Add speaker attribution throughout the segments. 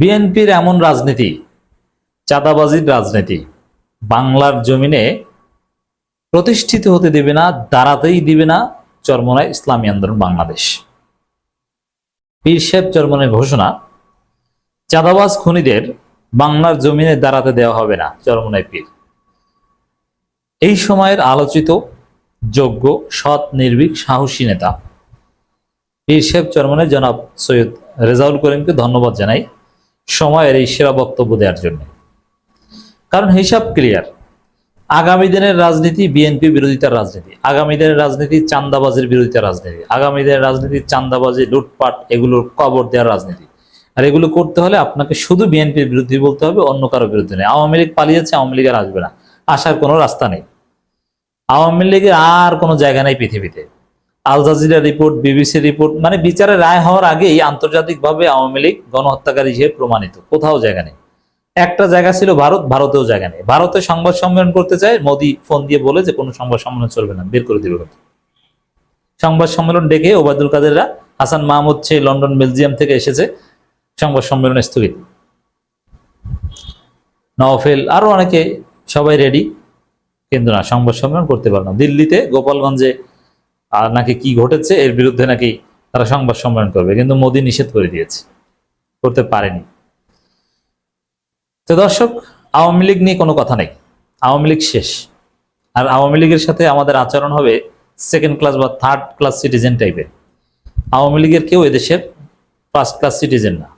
Speaker 1: বিএনপির এমন রাজনীতি, চাঁদাবাজির রাজনীতি, বাংলার জমিনে প্রতিষ্ঠিত হতে দেবে না, দাঁড়াতেই দিবে না চরমনায় ইসলামী আন্দোলন বাংলাদেশ। পীর সাহেব চরমনের ঘোষণা, চাঁদাবাজ খুনিদের বাংলার জমিনে দাঁড়াতে দেওয়া হবে না চরমনায় পীর। এই সময়ের আলোচিত, যোগ্য, সৎ, নির্ভীক, সাহসী নেতা। পীর সাহেব জনাব সৈয়দ রেজাউল করিমকে ধন্যবাদ জানাই। সময়ের এই সেরা বক্তব্য দেওয়ার জন্য। কারণ হিসাব ক্লিয়ার আগামী দিনের রাজনীতি বিএনপি বিরোধিতার রাজনীতি, আগামী দিনের রাজনীতি চান্দাবাজির বিরোধিতার রাজনীতি, আগামী দিনের রাজনীতি চান্দাবাজি, লুটপাট, এগুলোর কবর দেওয়ার রাজনীতি। আর এগুলো করতে হলে আপনাকে শুধু বিএনপির বিরুদ্ধে বলতে হবে, অন্য কারও বিরুদ্ধে নেই আওয়ামী লীগ পালিয়েছে, আওয়ামী লীগের আসবে না। আসার কোনো রাস্তা নেই। আওয়ামী লীগের আর কোনো জায়গা নেই পৃথিবীতে। Al Jazeera report BBC report মানে বিচারের রায় হওয়ার আগেই আন্তর্জাতিকভাবে আওয়ামী লীগ গণহত্যাকারী হিসেবে প্রমাণিত। কোথাও জায়গা নেই। একটা জায়গা ছিল ভারত, ভারতেও জায়গা নেই। ভারতে সংবাদ সম্মেলন করতে চায়, মোদি ফোন দিয়ে বলে যে কোনো সংবাদ সম্মেলন চলবে না, বের করে দিবে সংবাদ সম্মেলন ডেকে ওবায়দুল কাদেররা, হাসান মাহমুদ সে লন্ডন, বেলজিয়াম থেকে এসেছে, সংবাদ সম্মেলন স্থগিত। নওফেল, আরও অনেকে সবাই রেডি কিন্তু না, সংবাদ সম্মেলন করতে পারে না। দিল্লিতে, গোপালগঞ্জে আর নাকি কি ঘটেছে, এর বিরুদ্ধে নাকি তারা সংবাদ সম্মেলন করবে। কিন্তু মোদী নিষেধ করে দিয়েছে, করতে পারেনি। তো দর্শক, আওয়ামী লীগ নিয়ে কোনো কথা নেই। আওয়ামী লীগ শেষ। আর আওয়ামী লীগের সাথে আমাদের আচরণ হবে সেকেন্ড ক্লাস বা থার্ড ক্লাস সিটিজেন টাইপের আওয়ামী লীগের কেউ এদেশের ফার্স্ট ক্লাস সিটিজেন না।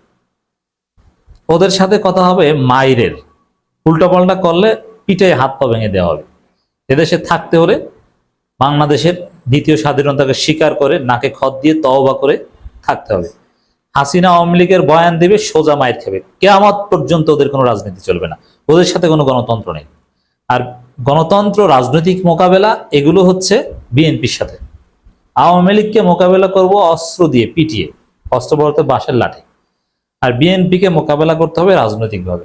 Speaker 1: ওদের সাথে কথা হবে মাইরের। উল্টাপাল্টা করলে পিঠে হাত পা ভেঙে দেওয়া হবে। এদেশে থাকতে হলে বাংলাদেশের দ্বিতীয় স্বাধীনতাকে স্বীকার করে, নাকে খত দিয়ে তওবা করে থাকতে হবে। হাসিনা আওয়ামী লীগের বয়ান দেবে, সোজা মায়ের খাবে। কেয়ামত পর্যন্ত ওদের কোনো রাজনীতি চলবে না। ওদের সাথে কোনো গণতন্ত্র নেই। আর গণতন্ত্র, রাজনৈতিক মোকাবেলা, এগুলো হচ্ছে বিএনপির সাথে। আওয়ামী লীগকে মোকাবেলা করব অস্ত্র দিয়ে, পিটিয়ে। অস্ত্র বলতে বাঁশের লাঠি। আর বিএনপিকে মোকাবেলা করতে হবে রাজনৈতিকভাবে।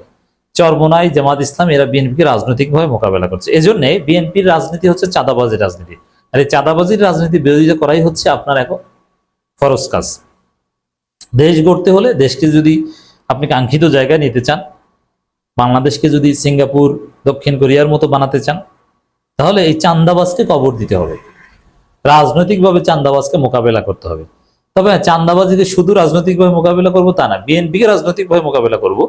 Speaker 1: চরমোনাই জামাত ইসলাম, এরা বিএনপিকে রাজনৈতিকভাবে মোকাবেলা করছে। এজন্য বিএনপির রাজনীতি হচ্ছে চাঁদাবাজির রাজনীতি। আর এই চাঁদাবাজির রাজনীতি বিরোধিতা করাই হচ্ছে আপনার এখন ফরজ কাজ। দেশ গড়তে হলে দেশকে যদি আপনি কাঙ্ক্ষিত জায়গায় নিতে চান বাংলাদেশকে যদি সিঙ্গাপুর দক্ষিণ কোরিয়ার মতো বানাতে চান তাহলে এই চান্দাবাজকে কবর দিতে হবে। রাজনৈতিকভাবে চান্দাবাজকে মোকাবেলা করতে হবে। তবে হ্যাঁ, চান্দাবাজিকে শুধু রাজনৈতিকভাবে মোকাবেলা করব তা না বিএনপিকে রাজনৈতিকভাবে মোকাবেলা করব।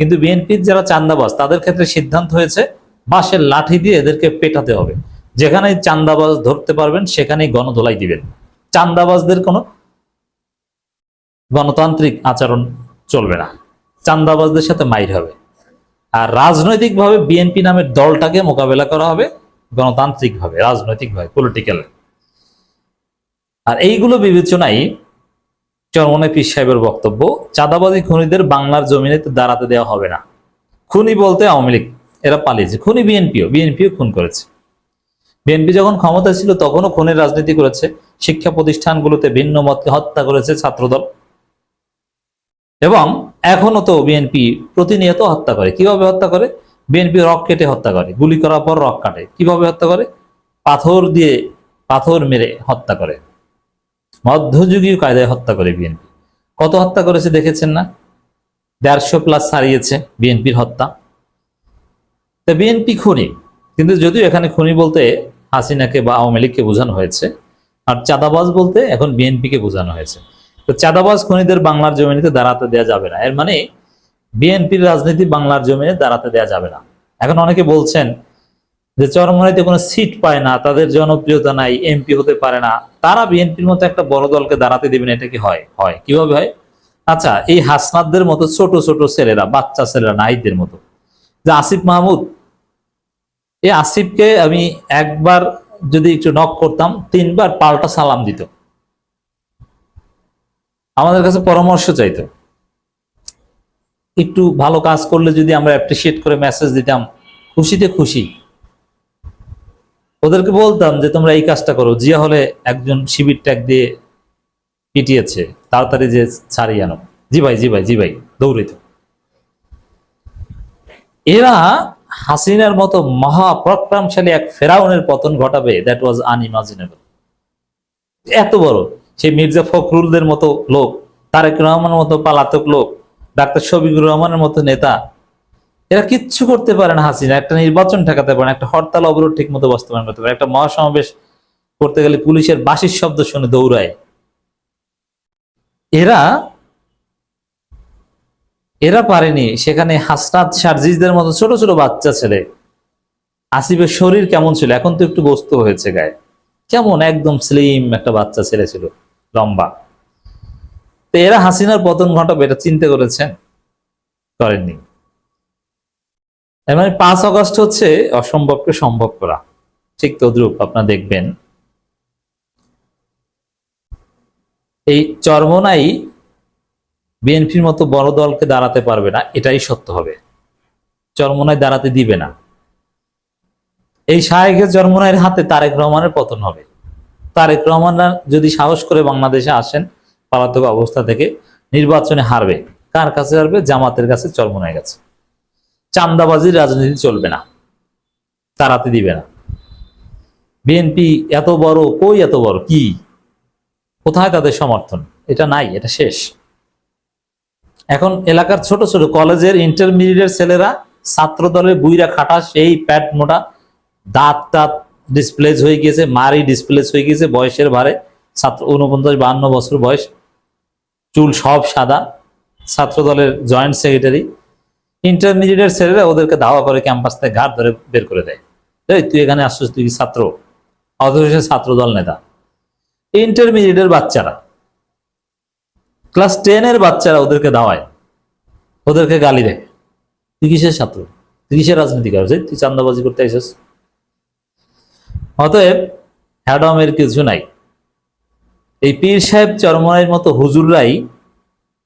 Speaker 1: কিন্তু বিএনপির যারা চান্দাবাজ তাদের ক্ষেত্রে সিদ্ধান্ত হয়েছে বাঁশের লাঠি দিয়ে এদেরকে পেটাতে হবে। যেখানে চান্দাবাজ ধরতে পারবেন, সেখানেই গণধোলাই দিবেন। চান্দাবাজদের কোনো গণতান্ত্রিক আচরণ চলবে না। চান্দাবাজদের সাথে মাইর হবে। আর রাজনৈতিকভাবে বিএনপি নামের দলটাকে মোকাবেলা করা হবে গণতান্ত্রিকভাবে, রাজনৈতিকভাবে পলিটিক্যাল আর এইগুলো বিবেচনায় চরমনে পীর সাহেবের বক্তব্য, চাঁদাবাজি খুনিদের বাংলার জমিনে দাঁড়াতে দেওয়া হবে না। খুনি বলতে আওয়ামী লীগ, এরা পালিয়েছে। খুনি বিএনপিও বিএনপিও খুন করেছে। বিএনপি যখন ক্ষমতায় ছিল, তখনও খুনের রাজনীতি করেছে, শিক্ষা প্রতিষ্ঠানগুলোতে ভিন্ন মতকে হত্যা করেছে ছাত্রদল। এবং এখনও তো বিএনপি প্রতিনিয়ত হত্যা করে। কীভাবে হত্যা করে? বিএনপি রক কেটে হত্যা করে। গুলি করার পর রক কাটে। কীভাবে হত্যা করে? পাথর দিয়ে পাথর মেরে হত্যা করে। মধ্যযুগীয় কায়দায় হত্যা করে বিএনপি। কত হত্যা করেছে দেখেছেন না? দেড়শো প্লাস ছাড়িয়েছে বিএনপির হত্যা। তা বিএনপি খুনি। কিন্তু যদিও এখানে খুনি বলতে হাসিনাকে বা আওয়ামী লীগকে বোঝানো হয়েছে, আর চাঁদাবাজ বলতে এখন বিএনপিকে বোঝানো হয়েছে। তো চাঁদাবাজ খুনিদের বাংলার জমিনেতে দাঁড়াতে দেওয়া যাবে না। এর মানে বিএনপির রাজনীতি বাংলার জমিনে দাঁড়াতে দেওয়া যাবে না। এখন অনেকে বলছেন যে চরমনাইতে কোনো সিট পায় না, তাদের জনপ্রিয়তা নাই, এমপি হতে পারে না। তারা বিএনপির মতো একটা বড় দলকে দাঁড়াতে দেবেন এটা কি হয়? হয়। কীভাবে হয়? আচ্ছা এই হাসনাদদের মতো ছোট ছোট ছেলেরা, বাচ্চা ছেলেরা নাহিদদের মতো, যে আসিফ মাহমুদ এই আসিফকে আমি একবার যদি একটু নক করতাম, তিনবার পাল্টা সালাম দিত। আমাদের কাছে পরামর্শ চাইতো। একটু ভালো কাজ করলে যদি আমরা অ্যাপ্রিসিয়েট করে মেসেজ দিতাম, খুশিতে খুশি। ওদেরকে বলতাম যে, তোমরা এই কাজটা করো। জিয়া হলে একজন শিবির ট্যাগ দিয়ে পিটিয়েছে, তাড়াতাড়ি যে ছাড়িয়ে আনো। জি ভাই জি ভাই জি ভাই দৌড়িত এরা হাসিনার মতো মহাপ্রক্রামশালী এক ফেরাউনের পতন ঘটাবে দ্যাট ওয়াজ আনইমাজিনেবল এত বড় সেই মির্জা ফখরুলদের মতো লোক, তারেক রহমানের মতো পালাতক লোক, ডাক্তার শফিকুর রহমানের মতো নেতা, এরা কিচ্ছু করতে পারে না হাসিনা। একটা নির্বাচন ঠেকাতে পারে একটা হরতাল অবরোধ ঠিক মতো বাস্তবায়ন করতে পারে একটা মহাসমাবেশ করতে গেলে পুলিশের বাঁশির শব্দ শুনে দৌড়ায়। এরা এরা পারেনি। সেখানে হাসনাত সার্জিসদের মতো ছোট ছোট বাচ্চা ছেলে। আসিফের শরীর কেমন ছিল? এখন তো একটু বস্ত হয়েছে গায়ে। কেমন? একদম স্লিম একটা বাচ্চা ছেলে ছিল। লম্বা। তো এরা হাসিনার পতন ঘটাবে, এটা চিন্তা করেছেন? করেননি। মানে পাঁচ অগস্ট হচ্ছে অসম্ভবকে সম্ভব করা। ঠিক তদ্রুপ আপনারা দেখবেন। এই চরমনাই বিএনপির মতো বড় দলকে দাঁড়াতে পারবে না, এটাই সত্য হবে। চরমনাই দাঁড়াতে দিবে না। এই শাহেকের চরমনাইয়ের হাতে তারেক রহমানের পতন হবে। তারেক রহমান যদি সাহস করে বাংলাদেশে আসেন, পলাতক অবস্থা থেকে নির্বাচনে হারবে। কার কাছে হারবে? জামাতের কাছে চরমনায় গেছে চান্দাবাজির রাজনীতি চলবে না। তাড়াতে দিবে না। বিএনপি এত বড়, কই এত বড়? কি? কোথায় তাদের সমর্থন? এটা নাই, এটা শেষ। এখন এলাকার ছোট ছোট কলেজের ইন্টারমিডিয়েট ছেলেরা ছাত্র দলের বুইরা খাটা, সেই প্যাট মোটা, দাঁত টাত ডিসপ্লেস হয়ে গিয়েছে মারি ডিসপ্লেস হয়ে গিয়েছে, বয়সের ভারে। ছাত্র উনপঞ্চাশ বাহান্ন বছর বয়স। চুল সব সাদা। ছাত্র দলের জয়েন্ট সেক্রেটারি ইন্টারমিডিয়েটের ছেলেরা ওদেরকে দাওয়া করে ক্যাম্পাস থেকে ঘাট ধরে বের করে দেয়। তুই এখানে আসছিস, তুই ছাত্র? অথচ ছাত্র দল নেতা। ইন্টারমিডিয়েটের বাচ্চারা। ক্লাস টেনের বাচ্চারা ওদেরকে দাওয়ায়। ওদেরকে গালি দেয়। তুই কিসের ছাত্র। তুই কিসের রাজনীতি কর। তুই চান্দাবাজি করতে আইসিস। অতএব হ্যাডমের কিছু নাই। এই পীর সাহেব চরমনের মতো হুজুররাই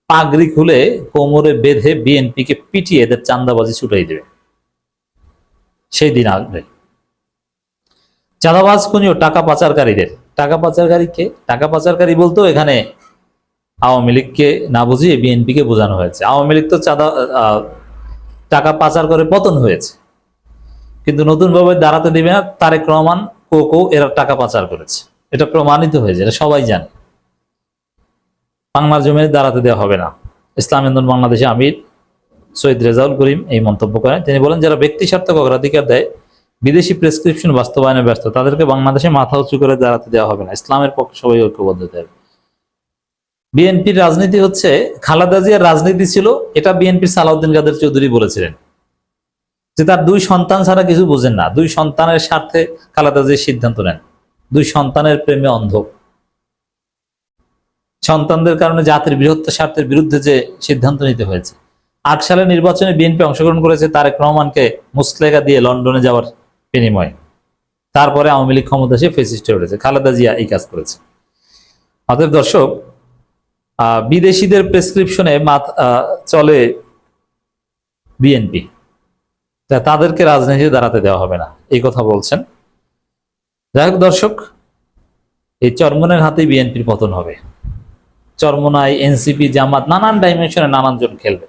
Speaker 1: পাগড়ি খুলে কোমরে বেঁধে বিএনপিকে পিটিয়ে এদের চান্দাবাজি ছুটাই দেবে। সেই দিন আসবে। চাঁদাবাজ খুনিও টাকা পাচারকারীদের। টাকা পাচারকারী কে? টাকা পাচারকারী বলতো এখানে আওয়ামী লীগকে না বুঝিয়ে বিএনপিকে বোঝানো হয়েছে। আওয়ামী লীগ তো চাঁদা টাকা পাচার করে পতন হয়েছে। কিন্তু নতুন ভাবে দাঁড়াতে দিবে না তারেক রহমান, কো এরা টাকা পাচার করেছে। এটা প্রমাণিত হয়েছে, এটা সবাই জানে। বাংলার জমিনে দাঁড়াতে দেওয়া হবে না। ইসলাম আন্দোলন বাংলাদেশে আমির সৈয়দ রেজাউল করিম এই মন্তব্য করেন। তিনি বলেন, যারা ব্যক্তি স্বার্থক অগ্রাধিকার দেয়, বিদেশি প্রেসক্রিপশন বাস্তবায়নে ব্যস্ত তাদেরকে বাংলাদেশে মাথা উঁচু করে দাঁড়াতে দেওয়া হবে না। ইসলামের পক্ষে সবাই ঐক্যবদ্ধ হবে বিএনপির রাজনীতি হচ্ছে, খালেদা জিয়ার রাজনীতি ছিল, এটা বিএনপির সালাউদ্দিন কাদের চৌধুরী বলেছিলেন। যে তার দুই সন্তান ছাড়া কিছু বোঝেন না। দুই সন্তানের স্বার্থে খালেদা জিয়ার সিদ্ধান্ত নেন। দুই সন্তানের প্রেমে অন্ধ। সন্তানদের কারণে জাতির বৃহত্তর স্বার্থের বিরুদ্ধে যে সিদ্ধান্ত নিতে হয়েছে। আট সালের নির্বাচনে বিএনপি অংশগ্রহণ করেছে তারেক রহমানকে মুসলেখা দিয়ে লন্ডনে যাওয়ার বিনিময়ে। তারপরে আওয়ামী লীগ ক্ষমতা সে ফেসিস্টে উঠেছে। খালেদা জিয়া এই কাজ করেছে। অতএব দর্শক বিদেশিদের প্রেসক্রিপশনে চলে বিএনপি। তাদেরকে রাজনীতিতে দাঁড়াতে দেওয়া হবে না, এই কথা বলছেন। যাই হোক দর্শক, এই চরমনের হাতে বিএনপির পতন হবে। চরমনায় এনসিপি, জামাত নানান ডাইমেনশনে নানান জন খেলবে।